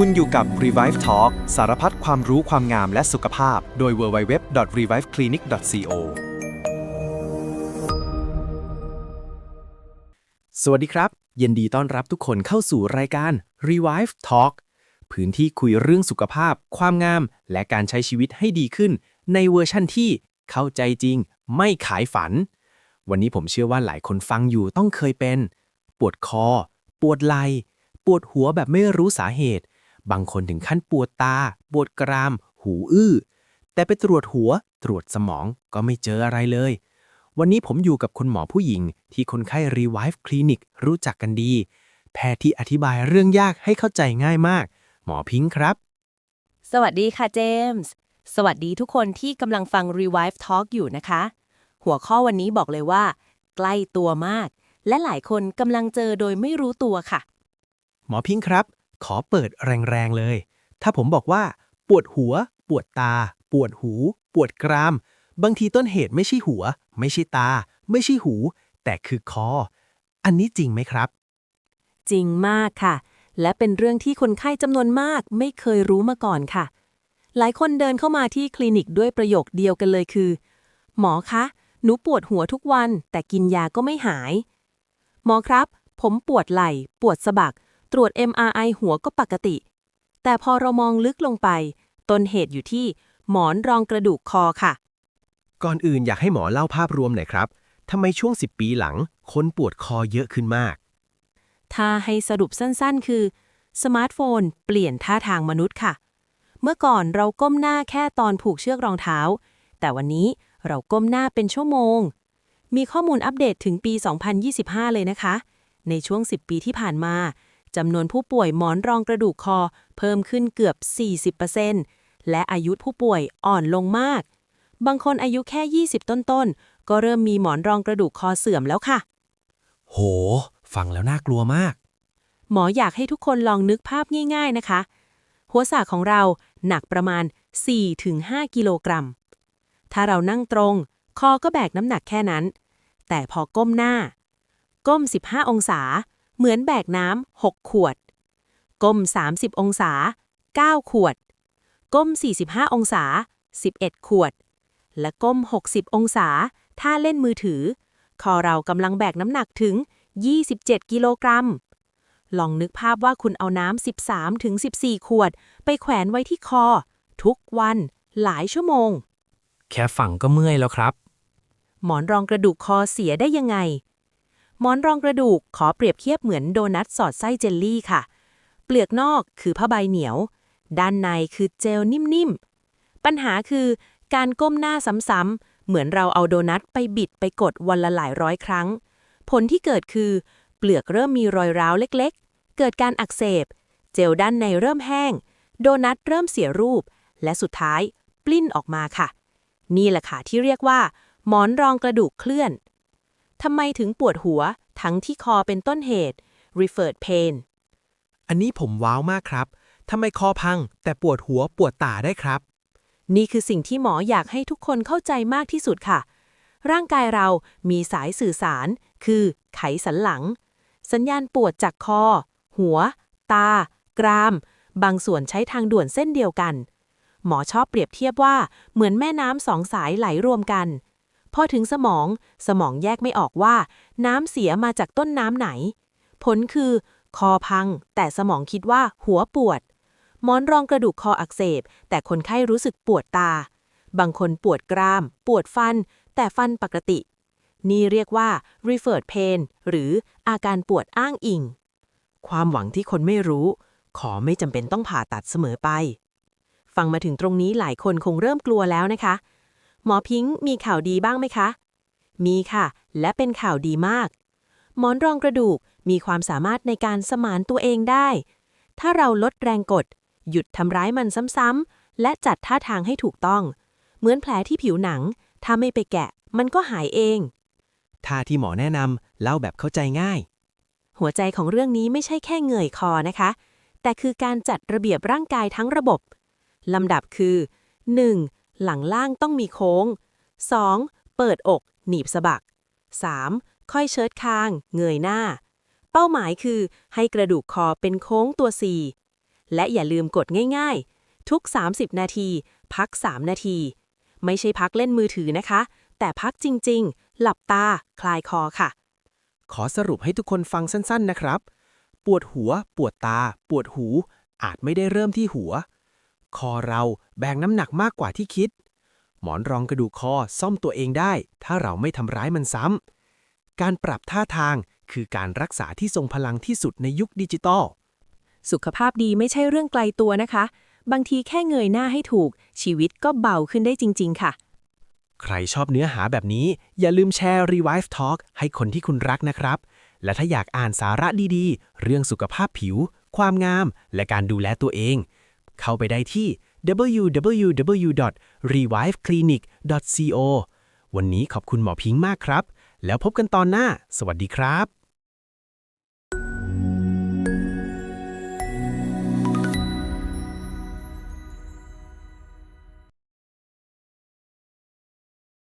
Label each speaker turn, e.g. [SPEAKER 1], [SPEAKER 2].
[SPEAKER 1] คุณอยู่กับ Revive Talk สารพัดความรู้ความงามและสุขภาพ โดย www.reviveclinic.co
[SPEAKER 2] สวัสดีครับ ยินดีต้อนรับทุกคนเข้าสู่รายการ Revive Talk พื้นที่คุยเรื่องสุขภาพ ความงาม และการใช้ชีวิตให้ดีขึ้น ในเวอร์ชั่นที่เข้าใจจริง ไม่ขายฝัน วันนี้ผมเชื่อว่าหลายคนฟังอยู่ต้องเคยเป็น ปวดคอ ปวดไหล่ปวดหัวแบบไม่รู้สาเหตุ บางคนถึงขั้นปวดตา ปวดกราม หูอื้อ แต่ไปตรวจหัว ตรวจสมองก็ไม่เจออะไรเลย วันนี้ผมอยู่กับคุณหมอผู้หญิง ที่คนไข้ Revive Clinic รู้จักกันดี แพทย์ที่อธิบายเรื่องยากให้เข้าใจง่ายมาก หมอพิงค์ครับ
[SPEAKER 3] สวัสดีค่ะเจมส์ สวัสดีทุกคนที่กำลังฟัง Revive Talk อยู่นะคะ หัวข้อวันนี้บอกเลยว่า ใกล้ตัวมาก และหลายคนกำลังเจอโดยไม่รู้ตัวค่ะ
[SPEAKER 2] หมอพิงค์ครับ ขอเปิดแรงๆเลย ถ้าผมบอกว่า ปวดหัว ปวดตา ปวดหู ปวดกราม บางทีต้นเหตุไม่ใช่หัว ไม่ใช่ตา ไม่ใช่หู แต่คือคอ อันนี้จริงไหมครับ
[SPEAKER 3] จริงมากค่ะ และเป็นเรื่องที่คนไข้จำนวนมากไม่เคยรู้มาก่อนค่ะ หลายคนเดินเข้ามาที่คลินิกด้วยประโยคเดียวกันเลยคือ หมอคะ หนูปวดหัวทุกวัน แต่กินยาก็ไม่หาย หมอครับ ผมปวดไหล่ ปวดสะบัก ตรวจ MRI หัวก็ปกติ แต่พอเรามองลึกลงไป ต้นเหตุอยู่ที่หมอนรองกระดูกคอค่ะ
[SPEAKER 2] ก่อนอื่นอยากให้หมอเล่าภาพรวมหน่อยครับทำไมช่วง 10 ปีหลัง คนปวดคอเยอะขึ้นมาก
[SPEAKER 3] ถ้าให้สรุปสั้นๆ คือ สมาร์ทโฟนเปลี่ยนท่าทางมนุษย์ค่ะ เมื่อก่อนเราก้มหน้าแค่ตอนผูกเชือกรองเท้า แต่วันนี้เราก้มหน้าเป็นชั่วโมง มีข้อมูลอัปเดตถึงปี 2025 เลยนะคะ ในช่วง 10 ปีที่ผ่านมา จำนวนผู้ป่วยหมอนรองกระดูกคอ เพิ่มขึ้นเกือบ 40%และอายุผู้ป่วยอ่อนลงมาก บางคนอายุแค่ 20 ต้นๆ ก็เริ่มมีหมอนรองกระดูกคอเสื่อมแล้วค่ะ
[SPEAKER 2] โห ฟังแล้วน่ากลัวมาก
[SPEAKER 3] หมออยากให้ทุกคนลองนึกภาพง่าย ๆนะคะ หัวสากของเราหนักประมาณ 4-5 กิโลกรัม ถ้าเรานั่งตรง คอก็แบกน้ำหนักแค่นั้น แต่พอก้มหน้า ก้ม 15 องศา เหมือนแบกน้ำ6ขวด ก้ม 30 องศา 9 ขวด ก้ม 45 องศา 11 ขวด และก้ม 60 องศา ถ้าเล่นมือถือ คอเรากำลังแบกน้ำหนักถึง 27 กิโลกรัม ลองนึกภาพว่าคุณเอาน้ำ 13 ถึง 14 ขวด ไปแขวนไว้ที่คอ ทุกวันหลายชั่วโมง
[SPEAKER 2] แค่ฝังก็เมื่อยแล้วครับ
[SPEAKER 3] หมอนรองกระดูกคอเสียได้ยังไง หมอนรองกระดูกขอเปรียบเทียบเหมือนโดนัทสอดไส้เจลลี่ค่ะ เปลือกนอกคือผ้าใบเหนียว ด้านในคือเจลนิ่มๆ ปัญหาคือการก้มหน้าซ้ำๆ เหมือนเราเอาโดนัทไปบิดไปกดวันละหลายร้อยครั้ง ผลที่เกิดคือ เปลือกเริ่มมีรอยร้าวเล็กๆ เกิดการอักเสบ เจลด้านในเริ่มแห้ง โดนัทเริ่มเสียรูป และสุดท้าย ปลิ้นออกมาค่ะ นี่แหละค่ะที่เรียกว่า หมอนรองกระดูกเคลื่อน ทำไมถึงปวดหัว ทั้งที่คอเป็นต้นเหตุ referred pain
[SPEAKER 2] อันนี้ผมว้าวมากครับ ทำไมคอพัง แต่ปวดหัวปวดตาได้ครับ
[SPEAKER 3] นี่คือสิ่งที่หมออยากให้ทุกคนเข้าใจมากที่สุดค่ะ ร่างกายเรามีสายสื่อสาร คือไขสันหลัง สัญญาณปวดจากคอ หัว ตา กราม บางส่วนใช้ทางด่วนเส้นเดียวกัน หมอชอบเปรียบเทียบว่าเหมือนแม่น้ำสองสายไหลรวมกัน พอถึงสมอง สมองแยกไม่ออกว่า น้ำเสียมาจากต้นน้ำไหน ผลคือ คอพัง แต่สมองคิดว่าหัวปวด หมอนรองกระดูกคออักเสบ แต่คนไข้รู้สึกปวดตา บางคนปวดกราม ปวดฟัน แต่ฟันปกติ นี่เรียกว่า referred pain หรืออาการปวดอ้างอิง ความหวังที่คนไม่รู้ ขอไม่จำเป็นต้องผ่าตัดเสมอไป ฟังมาถึงตรงนี้หลายคนคงเริ่มกลัวแล้วนะคะ หมอพิงค์มีข่าวดีบ้างไหมคะ มีค่ะ และเป็นข่าวดีมาก หมอนรองกระดูกมีความสามารถในการสมานตัวเองได้ ถ้าเราลดแรงกด หยุดทำร้ายมันซ้ำๆและจัดท่าทางให้ถูกต้อง เหมือนแผลที่ผิวหนัง ถ้าไม่ไปแกะ มันก็หายเอง
[SPEAKER 2] ท่าที่หมอแนะนำเล่าแบบเข้าใจง่าย
[SPEAKER 3] หัวใจของเรื่องนี้ไม่ใช่แค่เหงื่อยคอนะคะ แต่คือการจัดระเบียบร่างกายทั้งระบบลำดับคือ 1. หลังล่างต้องมีโค้ง 2. เปิดอก หนีบสะบัก 3. ค่อยเชิดคาง เงยหน้า เป้าหมายคือให้กระดูกคอเป็นโค้งตัว C และอย่าลืมกดง่ายๆ ทุก 30 นาที พัก 3 นาที ไม่ใช่พักเล่นมือถือนะคะ แต่พักจริงๆ หลับตา คลายคอค่ะ
[SPEAKER 2] ขอสรุปให้ทุกคนฟังสั้นๆนะครับ ปวดหัว ปวดตา ปวดหู อาจไม่ได้เริ่มที่หัว คอเราแบกน้ำหนักมากกว่าที่คิด หมอนรองกระดูกคอซ่อมตัวเองได้ ถ้าเราไม่ทำร้ายมันซ้ำ การปรับท่าทางคือการรักษาที่ทรงพลังที่สุดในยุคดิจิตอล
[SPEAKER 3] สุขภาพดีไม่ใช่เรื่องไกลตัวนะคะ บางทีแค่เงยหน้าให้ถูก ชีวิตก็เบาขึ้นได้จริง ๆ ค่ะ
[SPEAKER 2] ใครชอบเนื้อหาแบบนี้ อย่าลืมแชร์ Revive Talk ให้คนที่คุณรักนะครับ และถ้าอยากอ่านสาระดีๆ เรื่องสุขภาพผิว ความงาม และการดูแลตัวเอง เข้าไปได้ที่ www.reviveclinic.co วันนี้ขอบคุณหมอพิงค์มากครับ แล้วพบกันตอนหน้า สวัสดีครับ